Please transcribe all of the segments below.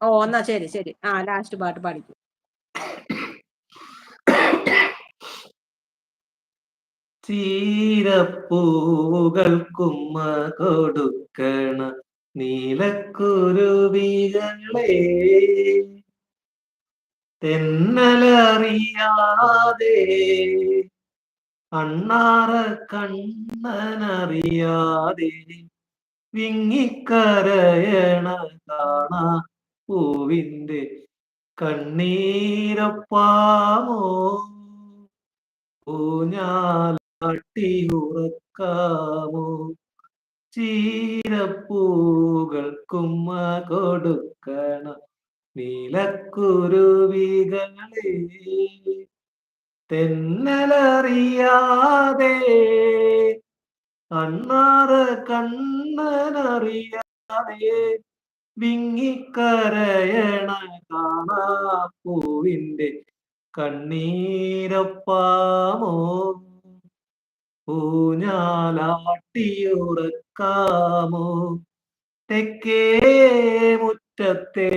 ഓ എന്നാ ശരി ശരി. ആ ലാസ്റ്റ് പാട്ട് പാടിക്കും. ചീരപ്പൂകൾക്കുമ്മ കൊടുക്കണ നീലക്കുരുവികളെ. തെന്നലറിയാതെ അണ്ണാറ കണ്ണനറിയാതെ വിങ്ങിക്കരയണ കാണാ പൂവിന്റെ കണ്ണീരപ്പാമോ? ഊഞ്ഞാലാട്ടി ഉറക്കാമോ? ചീരപ്പൂകൾക്കുമ്മ കൊടുക്കണം നീലക്കുരുവികളെ. തെന്നലറിയാതെ അണ്ണാറ് കണ്ണനറിയാതെ വിങ്ങിക്കരയണ കാണാപ്പൂവിന്റെ കണ്ണീരപ്പാമോ? ഊഞ്ഞാലാട്ടിയുറക്കാമോ? തെക്കേ മുറ്റത്തെ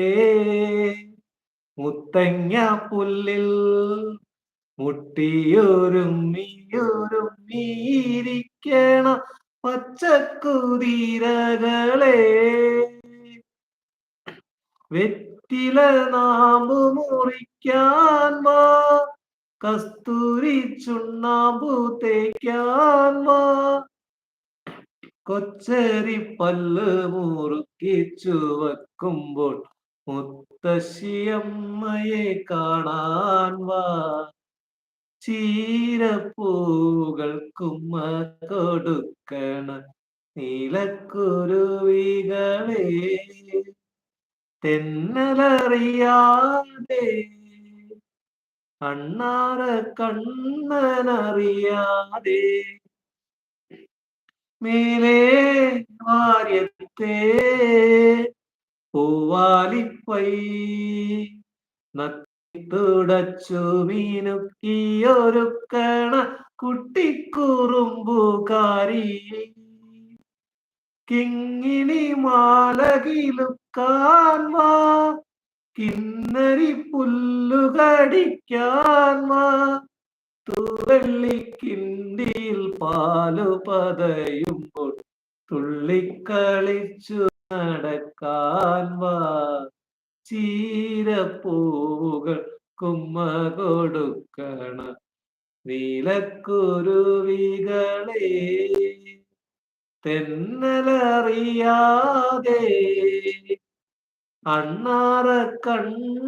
മുത്തങ്ങ പുല്ലിൽ മുട്ടിയൊരുമ്മിയൊരുമ്മിയിരിക്കണ പച്ചക്കുതിരകളെ വെറ്റില നാമ്പു മുറിക്കാൻ വാ. കസ്തൂരി ചുണ്ണാമ്പു തേക്കാൻ വാ. കൊച്ചരി പല്ല് മുറുക്കി ചുവക്കുമ്പോൾ മുത്തശ്ശിയമ്മയെ കാണാൻ വാ. ചീരപ്പൂകൾക്കുമ്മ കൊടുക്കണ നീലക്കുരുവികളെ. തെന്നലറിയാതെ കണ്ണാറ കണ്ണനറിയാതെ മേലേ വാര്യത്തെ പൂവാലിപ്പൈ നക്കിത്തുടച്ചു മീനുക്കിയൊരുക്കണ കുട്ടിക്കുറുമ്പുകാരി. കിങ്ങിണി മാലകിലുക്കാൻ വാ കിന്നരി പുല്ലുകടിക്കാൻ വാ. തൂവെള്ളിക്കിണ്ടിയിൽ പാലു പതയുമ്പോൾ തുള്ളിക്കളിച്ചു നടക്കാൻ വാ. ചീരപ്പൂകൾ കുമ്മ കൊടുക്കണ നീലക്കുരുവികളെ തെന്നലറിയാതെ അണ്ണാറ കണ്ണനറിയാതെ.